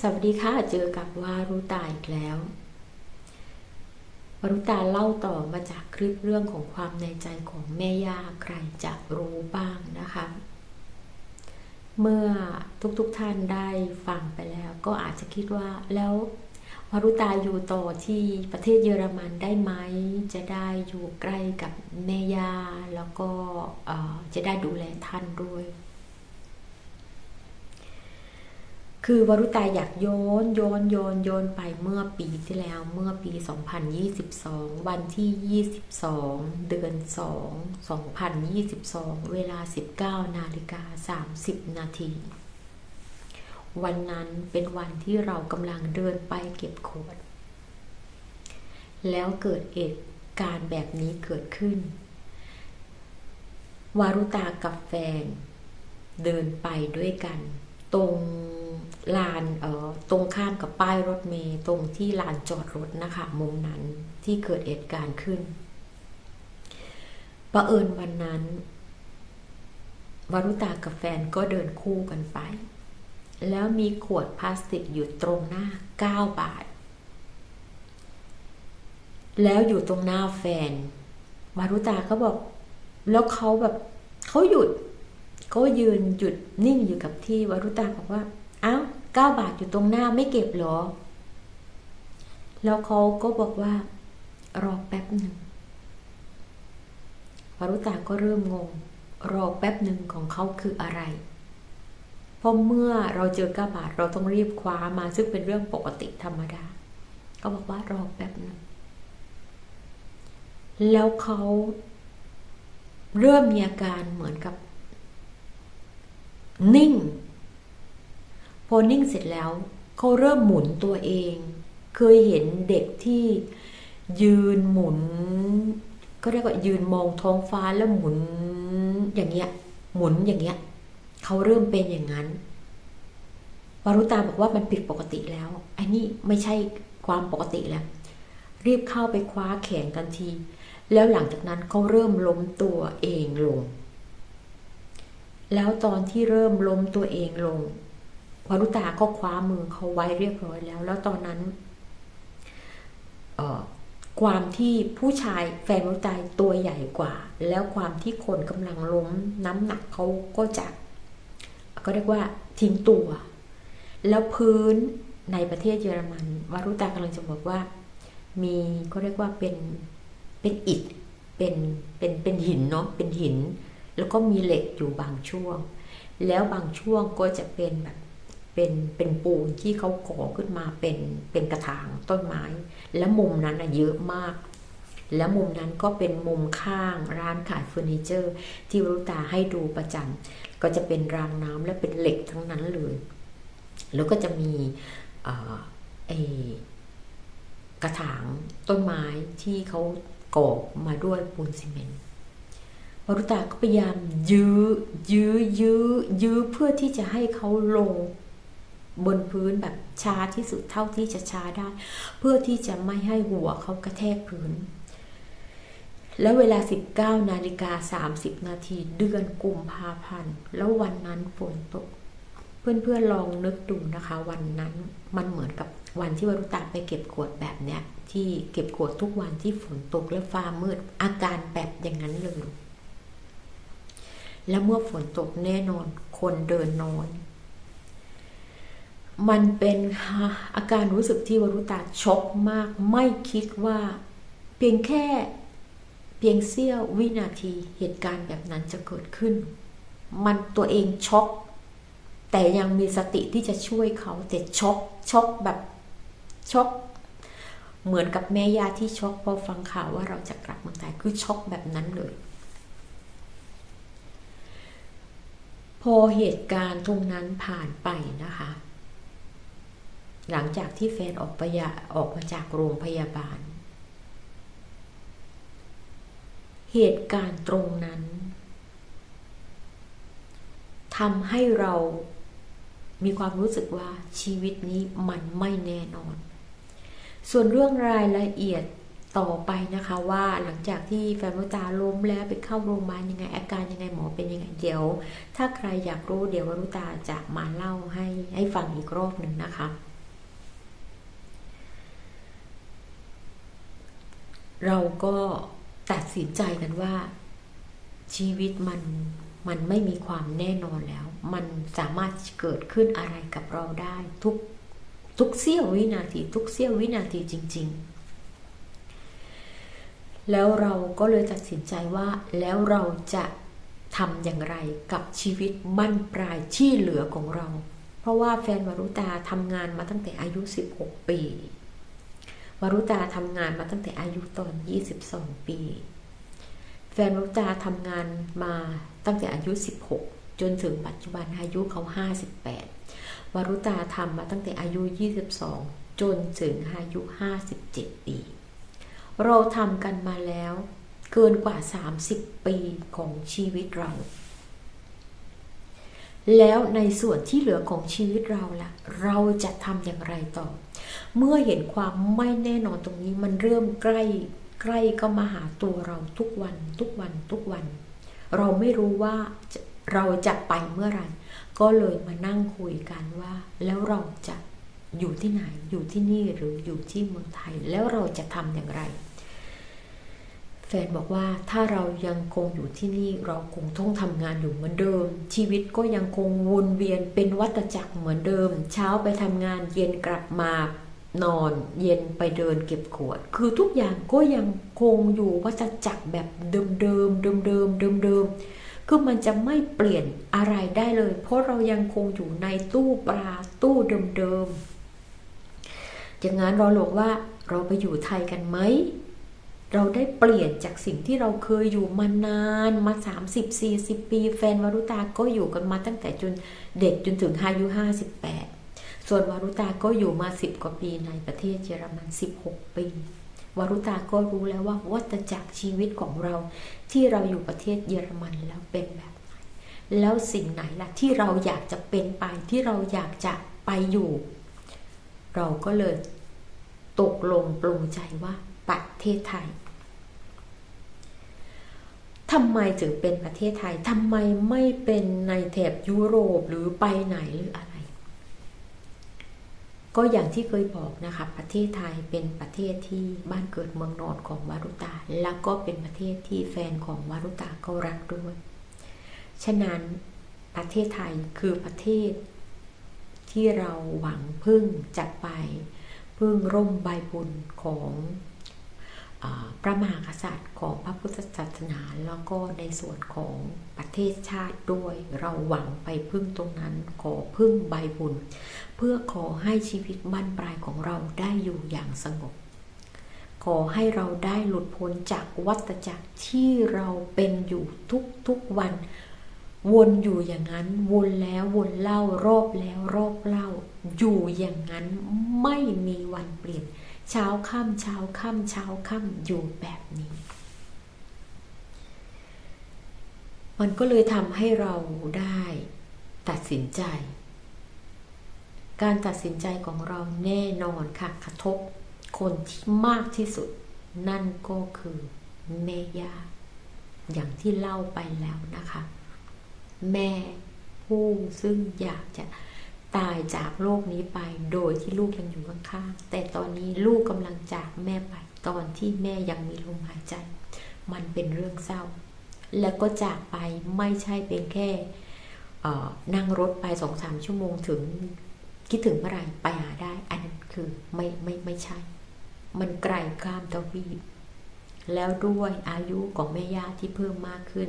สวัสดีค่ะ เจอกับวารุตาอีกแล้ว วารุตาเล่าต่อมาจากคลิปเรื่องของความในใจของแม่ย่าใครจะรู้บ้างนะคะ เมื่อทุกๆทท่านได้ฟังไปแล้ว ก็อาจจะคิดว่าแล้ววารุตาอยู่ต่อที่ประเทศเยอรมันได้ไหม จะได้อยู่ใกล้กับแม่ย่าแล้วก็จะได้ดูแลท่านด้วย คือวรุตาอยากโยนโยนโยนโยนไปเมื่อปีที่แล้วเมื่อปี 2022 วันที่ 22 เดือน 2 2022 เวลา 19 นาฬิกา 30 นาที วันนั้นเป็นวันที่เรากำลังเดินไปเก็บขวด แล้วเกิดเหตุการณ์แบบนี้เกิดขึ้น วารุตากับแฟน เดินไปด้วยกัน ตรง ลานตรงข้ามกับป้ายรถเมย์ตรงที่ลานจอดรถนะคะมุมนั้นที่เกิดเหตุการณ์ขึ้นประเอิญวันนั้นวรุตากับแฟนก็เดินคู่กันไป แล้วมีขวดพลาสติกอยู่ตรงหน้า 9 บาท แล้วอยู่ตรงหน้าแฟนวรุตาก็บอก แล้วเขาแบบเขาหยุดก็ยืนหยุดนิ่งอยู่กับที่วรุตาบอกว่าอา้าว 9 บาทอยู่ตรงหน้าไม่เก็บหรอ แล้วเขาก็บอกว่า รอแป๊บหนึ่งวรุตาก็เริ่มงง รอแป๊บหนึ่งของเขาคืออะไรเพราะเมื่อเราเจอก้าบาทเราต้องรีบคว้ามาซึ่งเป็นเรื่องปกติธรรมดา ก็บอกว่ารอแป๊บหนึ่งแล้วเขาเริ่มมีอาการเหมือนกับ นิ่ง พอนิ่งเสร็จแล้วเขาเริ่มหมุนตัวเอง เคยเห็นเด็กที่ยืนหมุนก็เรียกว่ายืนมองท้องฟ้าแล้วหมุนอย่างเงี้ย หมุนอย่างเงี้ยเขาเริ่มเป็นอย่างนั้นวารุตาบอกว่ามันผิดปกติแล้วไอ้น,นี่ไม่ใช่ความปกติแล้วรีบเข้าไปคว้าแขนทันที แล้วหลังจากนั้นเขาเริ่มล้มตัวเองลง แล้วตอนที่เริ่มล้มตัวเองลง วารุตาก็คว้ามือเขาไว้เรียบร้อยแล้ว แล้วตอนนั้นความที่ผู้ชายแฟนวารุตาตัวใหญ่กว่า แล้วความที่คนกำลังล้มน้ำหนักเขาก็จะก็เรียกว่าทิ้งตัว แล้วพื้นในประเทศเยอรมันวารุตากำลังจะบอกว่า มีก็เรียกว่าเป็นเป็นอิฐเป็นเป็นเป็นหินเนาะเป็นหิน แล้วก็มีเหล็กอยู่บางช่วง แล้วบางช่วงก็จะเป็นแบบ เป็นเป็นปูนที่เขาก่อขึ้นมาเป็นเป็นกระถางต้นไม้ และมุมนั้นเยอะมาก และมุมนั้นก็เป็นมุมข้างร้านขายเฟอร์นิเจอร์ ที่รุตาให้ดูประจำก็จะเป็นรางน้ำและเป็นเหล็กทั้งนั้นเลย แล้วก็จะมีไอกระถางต้นไม้ที่เขาก่อมาด้วยปูนซีเมนต์วรุตาก็พยายามยื้อยื้อยื้อยื้อเพื่อที่จะให้เขาลง บนพื้นแบบช้าที่สุดเท่าที่จะช้าได้ เพื่อที่จะไม่ให้หัวเขากระแทกพื้น แล้วเวลา 19นาฬิกา30 นาทีเดือนกุมภาพันธ์ แล้ววันนั้นฝนตก เพื่อนๆลองนึกดูนะคะ วันนั้นมันเหมือนกับวันที่วรุตาไปเก็บขวดแบบเนี้ยที่เก็บขวดทุกวันที่ฝนตกและฟ้ามืด อาการแบบอย่างนั้นเลย แล้วเมื่อฝนตกแน่นอนคนเดินนอน มันเป็นอาการรู้สึกที่วรุตาช็อกมาก ไม่คิดว่าเพียงแค่เพียงเสี้ยววินาทีเหตุการณ์แบบนั้นจะเกิดขึ้น มันตัวเองช็อกแต่ยังมีสติที่จะช่วยเขาแต่ช็อกช็อกแบบช็อกเหมือนกับแม่ยาที่ช็อกพอฟังข่าวว่าเราจะกลับเมืองไทยคือช็อกแบบนั้นเลย พอเหตุการณ์ตรงนั้นผ่านไปนะคะ หลังจากที่แฟนออกไปออกมาจากโรงพยาบาล เหตุการณ์ตรงนั้นทำให้เรามีความรู้สึกว่าชีวิตนี้มันไม่แน่นอน ส่วนเรื่องรายละเอียดต่อไปนะคะว่าหลังจากที่แฟนวตาล้มแล้วไปเข้าโรงพยาบาลยังไง อาการยังไงหมอเป็นยังไงเดี๋ยว ถ้าใครอยากรู้เดี๋ยววรุตาจะมาเล่าให้ให้ฟังอีกรอบหนึ่งนะคะ เราก็ตัดสินใจกันว่า ชีวิตมันมันไม่มีความแน่นอนแล้ว มันสามารถเกิดขึ้นอะไรกับเราได้ทุกทุกเสี้ยววินาที ทุกเสี้ยววินาทีจริง ๆ แล้วเราก็เลยตัดสินใจว่าแล้วเราจะทำอย่างไรกับชีวิตบั้นปลายที่เหลือของเรา เพราะว่าแฟนวรุตาทำงานมาตั้งแต่อายุ 16 ปี วรุตาทำงานมาตั้งแต่อายุตอน 22 ปี แฟนวรุตาทำงานมาตั้งแต่อายุ 16 จนถึงปัจจุบันอายุเขา 58 วรุตาทำมาตั้งแต่อายุ 22 จนถึงอายุ 57 ปี เราทำกันมาแล้วเกินกว่า 30 ปีของชีวิตเรา แล้วในส่วนที่เหลือของชีวิตเราล่ะ เราจะทำอย่างไรต่อ เมื่อเห็นความไม่แน่นอนตรงนี้มันเริ่มใกล้ใกล้ก็มาหาตัวเราทุกวันทุกวันทุกวัน เราไม่รู้ว่าเราจะไปเมื่อไหร่ก็เลยมานั่งคุยกันว่า แล้วเราจะอยู่ที่ไหนอยู่ที่นี่หรืออยู่ที่เมืองไทย แล้วเราจะทำอย่างไร แฟนบอกว่าถ้าเรายังคงอยู่ที่นี่เราคงต้องทำงานอยู่เหมือนเดิม ชีวิตก็ยังคงวนเวียนเป็นวัฏจักรเหมือนเดิม เช้าไปทำงานเย็นกลับมา นอนเย็นไปเดินเก็บขวด คือทุกอย่างก็ยังคงอยู่วัฏจักรแบบเดิมเดิมเดิมเดิมเดิมเดิมคือมันจะไม่เปลี่ยนอะไรได้เลย เพราะเรายังคงอยู่ในตู้ปลาตู้เดิมๆอย่างนั้นเราบอกว่าเราไปอยู่ไทยกันไหมเราได้เปลี่ยนจากสิ่งที่เราเคยอยู่มานานมา 30-40 ปี แฟนวรุตาก็อยู่กันมาตั้งแต่จนเด็กจนถึงอายุ 58 ส่วนวารุตาก็อยู่มา10กว่าปีในประเทศเยอรมัน16ปีวารุตาก็รู้แล้วว่าวัฏจักรชีวิตของเราที่เราอยู่ประเทศเยอรมันแล้วเป็นแบบไหน แล้วสิ่งไหนล่ะที่เราอยากจะเป็นไปที่เราอยากจะไปอยู่ เราก็เลยตกลงปลงใจว่าประเทศไทยทำไมถึงเป็นประเทศไทยทำไมไม่เป็นในแถบยุโรปหรือไปไหนหรืออะไร ก็อย่างที่เคยบอกนะคะประเทศไทยเป็นประเทศที่บ้านเกิดเมืองนอนของวารุตา แล้วก็เป็นประเทศที่แฟนของวารุตาก็รักด้วย ฉะนั้นประเทศไทยคือประเทศที่เราหวังพึ่งจะไป พึ่งร่มใบบุญของ พระมหากษัตริย์ของพระพุทธศาสนา แล้วก็ในส่วนของประเทศชาติด้วย เราหวังไปพึ่งตรงนั้นขอพึ่งใบบุญ เพื่อขอให้ชีวิตบั้นปลายของเราได้อยู่อย่างสงบ ขอให้เราได้หลุดพ้นจากวัฏจักรที่เราเป็นอยู่ทุกๆวัน วนอยู่อย่างนั้น วนแล้ววนเล่ารอบแล้วรอบเล่า อยู่อย่างนั้นไม่มีวันเปลี่ยน เช้าค่ำเช้าค่ำเช้าค่ำอยู่แบบนี้ มันก็เลยทำให้เราได้ตัดสินใจ การตัดสินใจของเราแน่นอนค่ะกระทบคนที่มากที่สุด นั่นก็คือแม่ย่าอย่างที่เล่าไปแล้วนะคะ แม่ผู้ซึ่งอยากจะ ตายจากโลกนี้ไปโดยที่ลูกยังอยู่ข้างๆแต่ตอนนี้ลูกกำลังจากแม่ไปตอนที่แม่ยังมีลมหายใจ มันเป็นเรื่องเศร้า แล้วก็จากไปไม่ใช่เป็นแค่นั่งรถไปสองสามชั่วโมงถึงคิดถึงเมื่อไรไปหาได้ อันนั้นคือไม่ไม่ไม่ใช่ มันไกลข้ามทวีปแล้วด้วยอายุของแม่ย่าที่เพิ่มมากขึ้น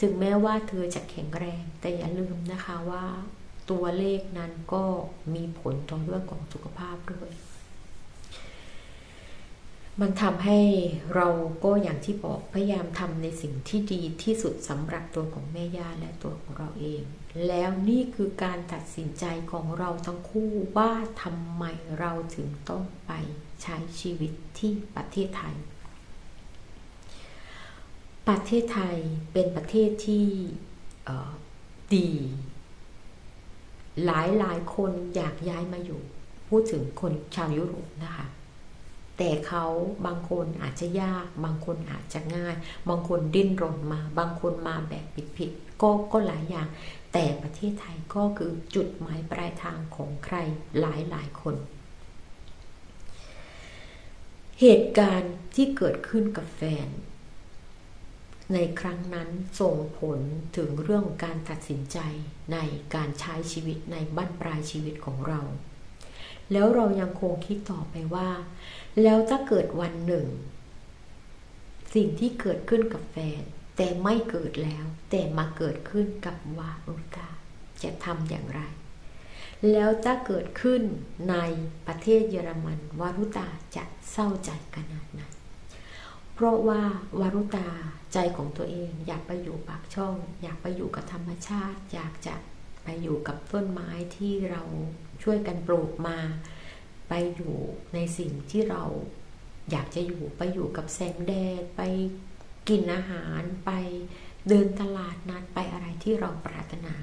ถึงแม้ว่าเธอจะแข็งแรง แต่อย่าลืมนะคะว่า ตัวเลขนั้นก็มีผลต่อเรื่องของสุขภาพด้วย มันทำให้เราก็อย่างที่บอกพยายามทำในสิ่งที่ดีที่สุดสำหรับตัวของแม่ย่าและตัวของเราเอง แล้วนี่คือการตัดสินใจของเราทั้งคู่ว่าทำไมเราถึงต้องไปใช้ชีวิตที่ประเทศไทย ประเทศไทยเป็นประเทศที่ดี หลายหลายคนอยากย้ายมาอยู่ พูดถึงคนชาวยุโรปนะคะ แต่เขาบางคนอาจจะยาก บางคนอาจจะง่าย บางคนดิ้นรนมา บางคนมาแบบผิดๆก็ก็หลายอย่าง แต่ประเทศไทยก็คือจุดหมายปลายทางของใครหลายหลายคน เหตุการณ์ที่เกิดขึ้นกับแฟน ในครั้งนั้นส่งผลถึงเรื่องการตัดสินใจในการใช้ชีวิตในบั้นปลายชีวิตของเรา แล้วเรายังคงคิดต่อไปว่า แล้วถ้าเกิดวันหนึ่ง สิ่งที่เกิดขึ้นกับแฟน แต่ไม่เกิดแล้ว แต่มาเกิดขึ้นกับวารุตาจะทำอย่างไร แล้วถ้าเกิดขึ้นในประเทศเยอรมันวารุตาจะเศร้าใจขนาดไหน เพราะว่าวารุตาใจของตัวเอง อยากไปอยู่ปากช่อง อยากไปอยู่กับธรรมชาติ อยากจะไปอยู่กับต้นไม้ที่เราช่วยกันปลูกมา ไปอยู่ในสิ่งที่เราอยากจะอยู่ไปอยู่กับแสงแดดไปกินอาหารไปเดินตลาดนัดไปอะไรที่เราปรารถนา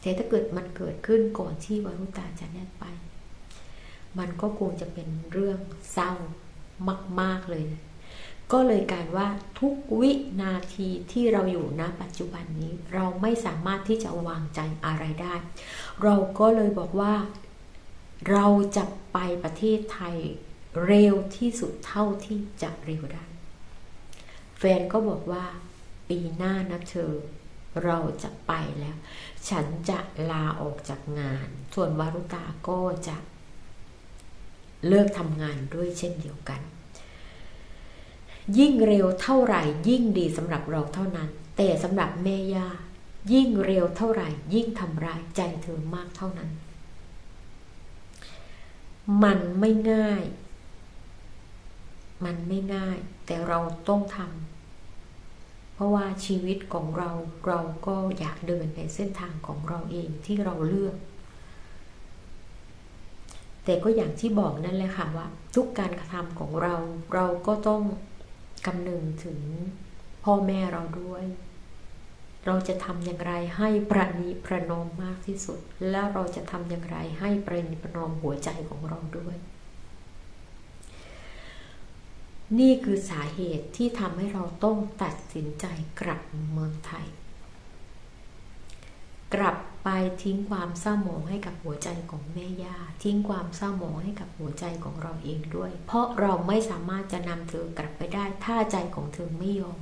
แต่ถ้าเกิดมันเกิดขึ้นก่อนที่วารุตาจะแน่ไป มันก็คงจะเป็นเรื่องเศร้ามาก ๆเลย ก็เลยการว่าทุกวินาทีที่เราอยู่ณปัจจุบันนี้ เราไม่สามารถที่จะวางใจอะไรได้ เราก็เลยบอกว่า เราจะไปประเทศไทยเร็วที่สุดเท่าที่จะเร็วได้ แฟนก็บอกว่า ปีหน้านะเธอ เราจะไปแล้ว ฉันจะลาออกจากงาน ส่วนวารุตาก็จะเลิกทำงานด้วยเช่นเดียวกัน ยิ่งเร็วเท่าไหร่ ยิ่งดีสำหรับเราเท่านั้น แต่สำหรับแม่ย่ายิ่งเร็วเท่าไหร่ ยิ่งทำร้ายใจเธอมากเท่านั้น มันไม่ง่าย มันไม่ง่าย แต่เราต้องทำเพราะว่าชีวิตของเราเราก็อยากเดินในเส้นทางของเราเองที่เราเลือก แต่ก็อย่างที่บอกนั่นแหละค่ะว่า ทุกการกระทำของเราเราก็ต้อง คำนึงถึงพ่อแม่เราด้วย เราจะทำอย่างไรให้ประนีประนอมมากที่สุด และเราจะทำอย่างไรให้ประนีประนอมหัวใจของเราด้วย นี่คือสาเหตุที่ทำให้เราต้องตัดสินใจกลับเมืองไทย กลับไปทิ้งความเศร้าหมองให้กับหัวใจของแม่ย่าทิ้งความเศร้าหมองให้กับหัวใจของเราเองด้วย เพราะเราไม่สามารถจะนำเธอกลับไปได้ ถ้าใจของเธอไม่ยอม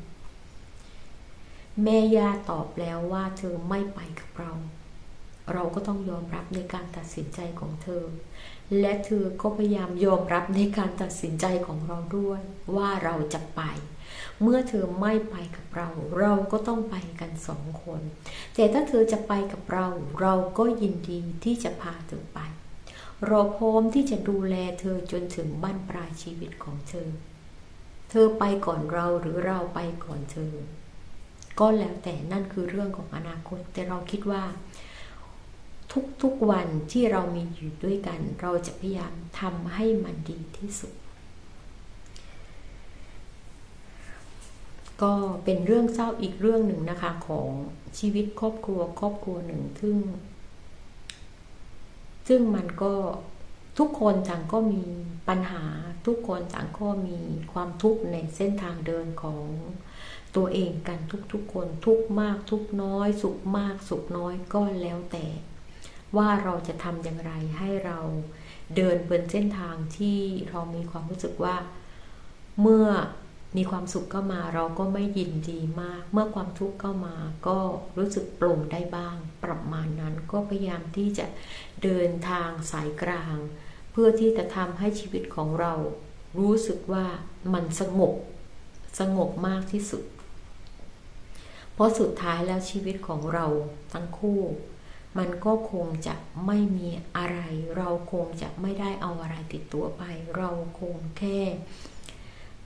แม่ย่าตอบแล้วว่าเธอไม่ไปกับเรา เราก็ต้องยอมรับในการตัดสินใจของเธอ และเธอก็พยายามยอมรับในการตัดสินใจของเราด้วย ว่าเราจะไป เมื่อเธอไม่ไปกับเรา เราก็ต้องไปกันสองคน แต่ถ้าเธอจะไปกับเรา เราก็ยินดีที่จะพาเธอไปเราพร้อมที่จะดูแลเธอจนถึงบั้นปลายชีวิตของเธอ เธอไปก่อนเราหรือเราไปก่อนเธอ ก็แล้วแต่นั่นคือเรื่องของอนาคต แต่เราคิดว่า ทุกๆวันที่เรามีอยู่ด้วยกัน เราจะพยายามทำให้มันดีที่สุด ก็เป็นเรื่องเศร้าอีกเรื่องหนึ่งนะคะของชีวิตครอบครัวครอบครัวหนึ่งซึ่ง ซึ่งมันก็ทุกคนต่างก็มีปัญหาทุกคนต่างก็มีความทุกข์ในเส้นทางเดินของตัวเองกันทุกๆคนทุกมากทุกน้อย สุขมากสุขน้อยก็แล้วแต่ ว่าเราจะทำอย่างไรให้เราเดินบนเส้นทางที่เรามีความรู้สึกว่า เมื่อ มีความสุขเข้ามาเราก็ไม่ยินดีมาก เมื่อความทุกข์เข้ามาก็รู้สึกปร่งได้บ้าง ประมาณนั้นก็พยายามที่จะเดินทางสายกลาง เพื่อที่จะทำให้ชีวิตของเรา รู้สึกว่ามันสงบสงบมากที่สุด เพราะสุดท้ายแล้วชีวิตของเราทั้งคู่ มันก็คงจะไม่มีอะไร เราคงจะไม่ได้เอาอะไรติดตัวไป เราคงแค่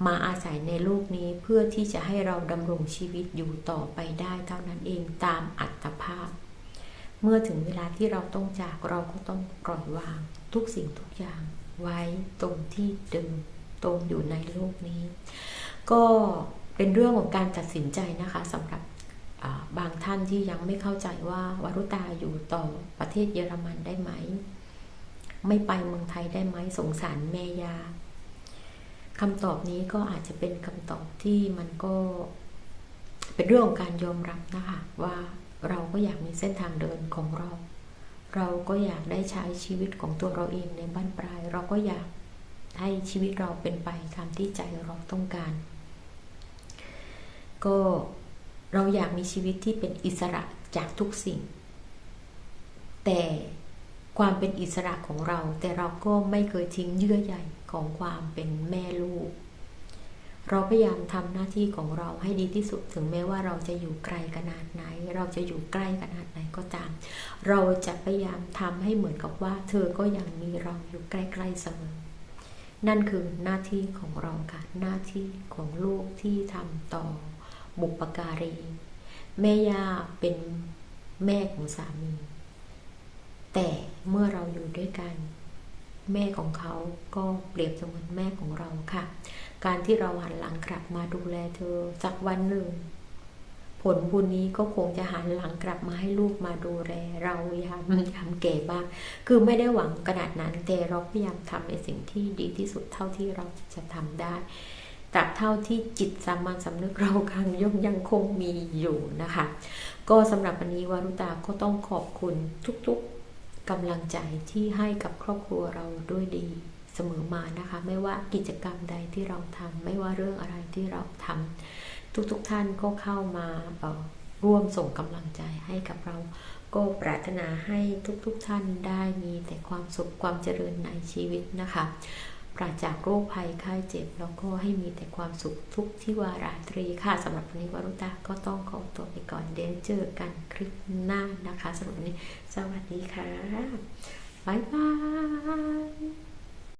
มาอาศัยในโลกนี้เพื่อที่จะให้เราดำรงชีวิตอยู่ต่อไปได้เท่านั้นเองตามอัตภาพ เมื่อถึงเวลาที่เราต้องจากเราก็ต้องปล่อยวาง ทุกสิ่งทุกอย่าง ไว้ตรงที่เดิมตรงอยู่ในโลกนี้ ก็เป็นเรื่องของการตัดสินใจนะคะสำหรับบางท่านที่ยังไม่เข้าใจว่าวารุตาอยู่ต่อประเทศเยอรมันได้ไหม ไม่ไปเมืองไทยได้ไหมสงสารแม่ยา คำตอบนี้ก็อาจจะเป็นคำตอบที่มันก็เป็นเรื่องของการยอมรับนะคะว่าเราก็อยากมีเส้นทางเดินของเรา เราก็อยากได้ใช้ชีวิตของตัวเราเองในบ้านปลาย เราก็อยากให้ชีวิตเราเป็นไปตามที่ใจเราต้องการ ก็เราอยากมีชีวิตที่เป็นอิสระจากทุกสิ่ง แต่ ความเป็นอิสระของเรา แต่เราก็ไม่เคยทิ้งเยื่อใยของความเป็นแม่ลูก เราพยายามทำหน้าที่ของเราให้ดีที่สุดถึงแม้ว่าเราจะอยู่ไกลขนาดไหน เราจะอยู่ใกล้ขนาดไหนก็ตาม เราจะพยายามทำให้เหมือนกับว่า เธอก็ยังมีเราอยู่ใกล้ๆเสมอ นั่นคือหน้าที่ของเราค่ะ หน้าที่ของลูกที่ทำต่อบุปการี แม่ย่าเป็นแม่ของสามี แต่เมื่อเราอยู่ด้วยกัน แม่ของเขาก็เปรียบเสมือนแม่ของเราค่ะ การที่เราหันหลังกลับมาดูแลเธอสักวันหนึ่ง ผลบุญนี้ก็คงจะหันหลังกลับมาให้ลูกมาดูแลเรายามยามแก่บ้างคือไม่ได้หวังขนาดนั้น แต่เราพยายามทำในสิ่งที่ดีที่สุดเท่าที่เราจะทำได้ตราบเท่าที่จิตสามัญสำนึกเราคังย่อมยังคงมีอยู่นะคะ ก็สำหรับวันนี้วารุตาก็ต้องขอบคุณทุกๆ กำลังใจที่ให้กับครอบครัวเราด้วยดีเสมอมานะคะ ไม่ว่ากิจกรรมใดที่เราทำไม่ว่าเรื่องอะไรที่เราทำทุกๆท่านก็เข้ามาร่วมส่งกำลังใจให้กับเรา ก็ปรารถนาให้ทุกๆท่านได้มีแต่ความสุขความเจริญในชีวิตนะคะ ปราศจากโรคภัยไข้เจ็บ แล้วก็ให้มีแต่ความสุขทุกที่วาราตรีค่ะสำหรับวันนี้วารุตาก็ต้องขอตัวไปก่อนเดี๋ยวเจอกันคลิปหน้านะคะสำหรับวันนี้ สวัสดีค่ะ บ๊ายบาย